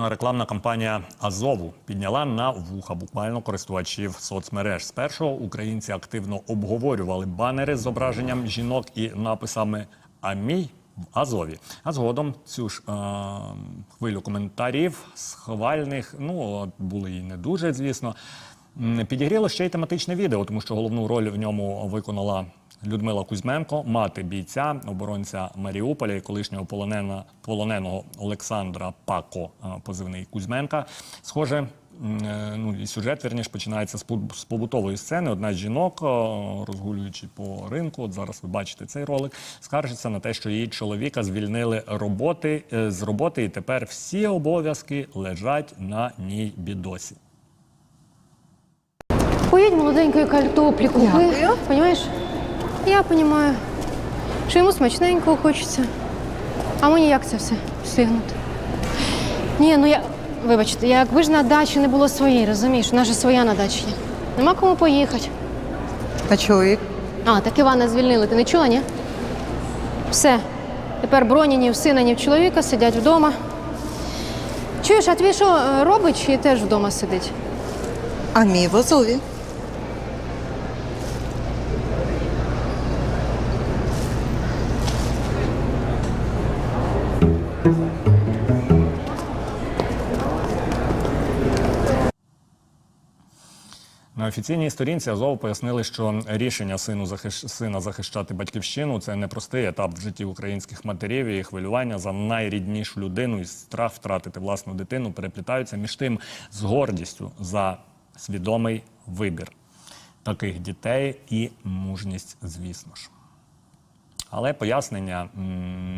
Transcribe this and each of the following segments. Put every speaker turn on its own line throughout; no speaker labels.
Ну, рекламна кампанія Азову підняла на вуха буквально користувачів соцмереж. Спершу українці активно обговорювали банери з зображенням жінок і написами Амій в Азові. А згодом цю ж е, хвилю коментарів схвальних, ну були і не дуже, звісно. Підігріло ще й тематичне відео, тому що головну роль в ньому виконала Людмила Кузьменко, мати бійця, оборонця Маріуполя і колишнього полонена, полоненого Олександра Пако, позивний Кузьменка. Схоже, е, ну і сюжет вірніш починається з побутової сцени. Одна з жінок, розгулюючи по ринку, от зараз ви бачите цей ролик, скаржиться на те, що її чоловіка звільнили роботи е, з роботи, і тепер всі обов'язки лежать на ній бідосі.
Поїдь молоденької картоплі купи.
Дякую.
Понимаєш? Я розумію, що йому смачненького хочеться. А мені як це все встигнути? Ні, ну я. Вибачте, якби ж на дачі не було своєї, розумієш, у нас же своя на дачі є. Нема кому поїхати.
А чоловік?
А, так Івана звільнили, ти не чула, ні? Все. Тепер броні ні в сина, ні в чоловіка сидять вдома. Чуєш, а твій що е, робить чи теж вдома сидить?
А мій в Азові.
На офіційній сторінці Азов пояснили, що рішення сину захищ... сина захищати батьківщину це непростий етап в житті українських матерів і хвилювання за найріднішу людину і страх втратити власну дитину переплітаються між тим з гордістю за свідомий вибір таких дітей і мужність, звісно ж. Але пояснення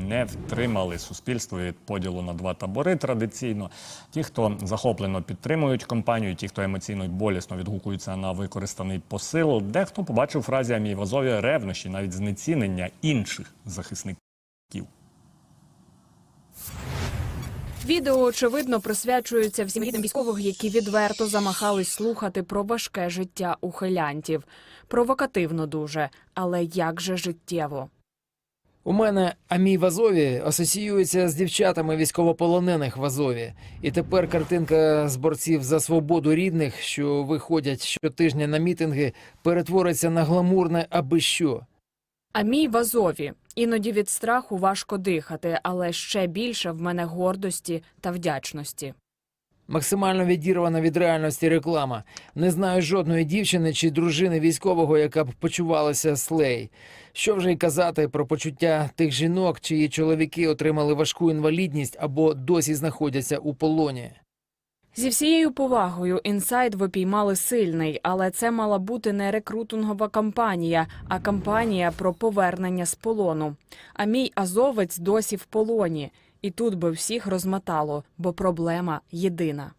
не втримали суспільство від поділу на два табори традиційно. Ті, хто захоплено підтримують компанію, ті, хто емоційно й болісно відгукуються на використаний посил, дехто побачив фразі «Амій в Азові» ревнощі, навіть знецінення інших захисників.
Відео очевидно присвячується всім рідним військових, які відверто замахались слухати про важке життя ухилянтів. Провокативно дуже, але як же життєво.
У мене Амій в Азові асоціюється з дівчатами військовополонених в Азові. І тепер картинка з борців за свободу рідних, що виходять щотижня на мітинги, перетвориться на гламурне аби що.
А мій в Азові. Іноді від страху важко дихати, але ще більше в мене гордості та вдячності.
Максимально відірвана від реальності реклама. Не знаю жодної дівчини чи дружини військового, яка б почувалася слей. Що вже й казати про почуття тих жінок, чиї чоловіки отримали важку інвалідність або досі знаходяться у полоні.
Зі всією повагою інсайд ви піймали сильний, але це мала бути не рекрутингова кампанія, а кампанія про повернення з полону. А мій азовець досі в полоні, і тут би всіх розмотало, бо проблема єдина.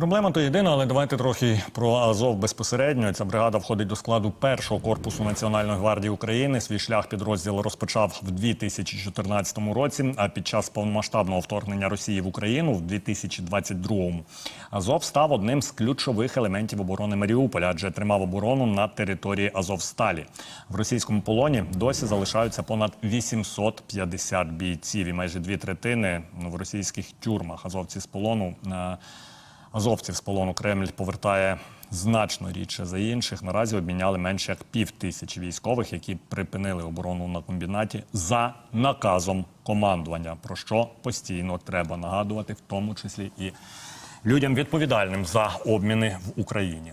Проблема то єдина, але давайте трохи про Азов безпосередньо. Ця бригада входить до складу першого корпусу Національної гвардії України. Свій шлях підрозділ розпочав в 2014 році. А під час повномасштабного вторгнення Росії в Україну в 2022 Азов став одним з ключових елементів оборони Маріуполя, адже тримав оборону на території Азовсталі. В російському полоні досі залишаються понад 850 бійців, і майже дві третини ну, в російських тюрмах. Азовці з полону. Азовців з полону Кремль повертає значно рідше за інших. Наразі обміняли менше як пів тисячі військових, які припинили оборону на комбінаті за наказом командування, про що постійно треба нагадувати, в тому числі і людям відповідальним за обміни в Україні.